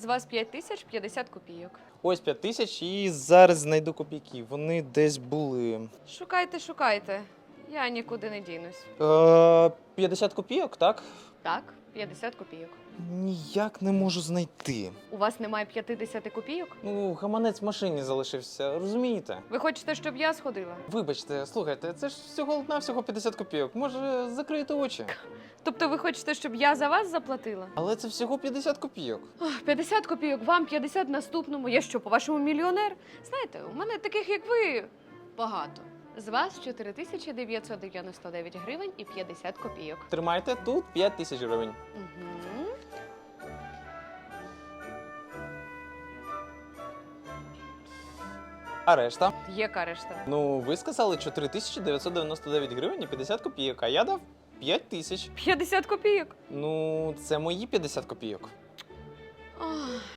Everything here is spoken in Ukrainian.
З вас 5 тисяч 50 копійок. Ось 5 тисяч і зараз знайду копійки. Вони десь були. Шукайте, шукайте. Я нікуди не дінусь. Е, 50 копійок, так? Так, 50 копійок. Ніяк не можу знайти. У вас немає 50 копійок? Ну, гаманець в машині залишився, розумієте? Ви хочете, щоб я сходила? Вибачте, слухайте, це ж всього навсього 50 копійок. Може, закриєте очі? Тобто ви хочете, щоб я за вас заплатила? Але це всього 50 копійок. Ох, 50 копійок вам, 50 наступному. Я що, по-вашому, мільйонер? Знаєте, у мене таких, як ви, багато. З вас 4999 гривень і 50 копійок. Тримайте тут 5 тисяч гривень. Угу. А решта? Яка решта? Ну, ви сказали 4999 гривень і 50 копійок, а я дав 5 тисяч. 50 копійок. Ну, це мої 50 копійок. Ох,